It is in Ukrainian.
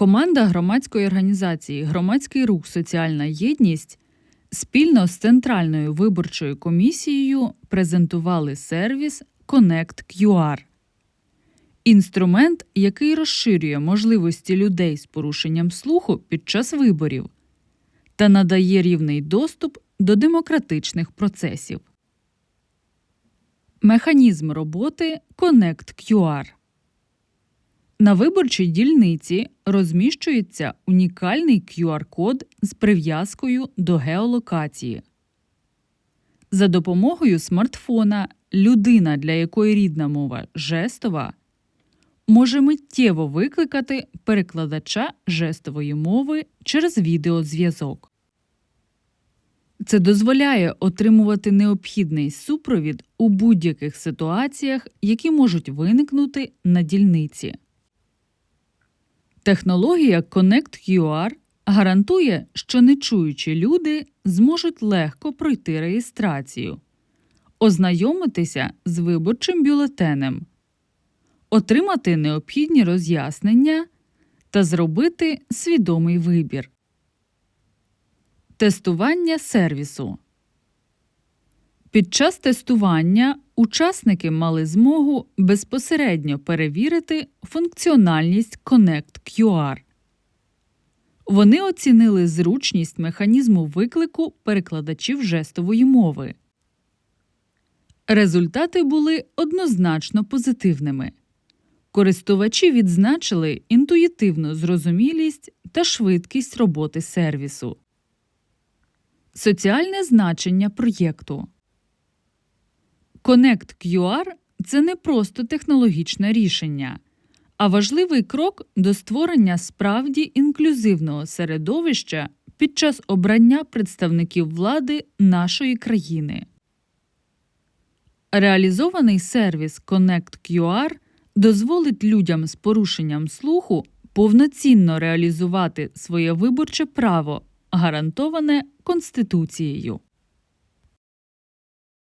Команда громадської організації Громадський рух Соціальна єдність спільно з Центральною виборчою комісією презентували сервіс Connect QR. Інструмент, який розширює можливості людей з порушенням слуху під час виборів та надає рівний доступ до демократичних процесів. Механізм роботи Connect QR. На виборчій дільниці розміщується унікальний QR-код з прив'язкою до геолокації. За допомогою смартфона людина, для якої рідна мова жестова, може миттєво викликати перекладача жестової мови через відеозв'язок. Це дозволяє отримувати необхідний супровід у будь-яких ситуаціях, які можуть виникнути на дільниці. Технологія Connect QR гарантує, що нечуючі люди зможуть легко пройти реєстрацію, ознайомитися з виборчим бюлетенем, отримати необхідні роз'яснення та зробити свідомий вибір. Тестування сервісу. Під час тестування учасники мали змогу безпосередньо перевірити функціональність Connect QR. Вони оцінили зручність механізму виклику перекладачів жестової мови. Результати були однозначно позитивними. Користувачі відзначили інтуїтивну зрозумілість та швидкість роботи сервісу. Соціальне значення проєкту Connect QR – це не просто технологічне рішення, а важливий крок до створення справді інклюзивного середовища під час обрання представників влади нашої країни. Реалізований сервіс Connect QR дозволить людям з порушенням слуху повноцінно реалізувати своє виборче право, гарантоване Конституцією.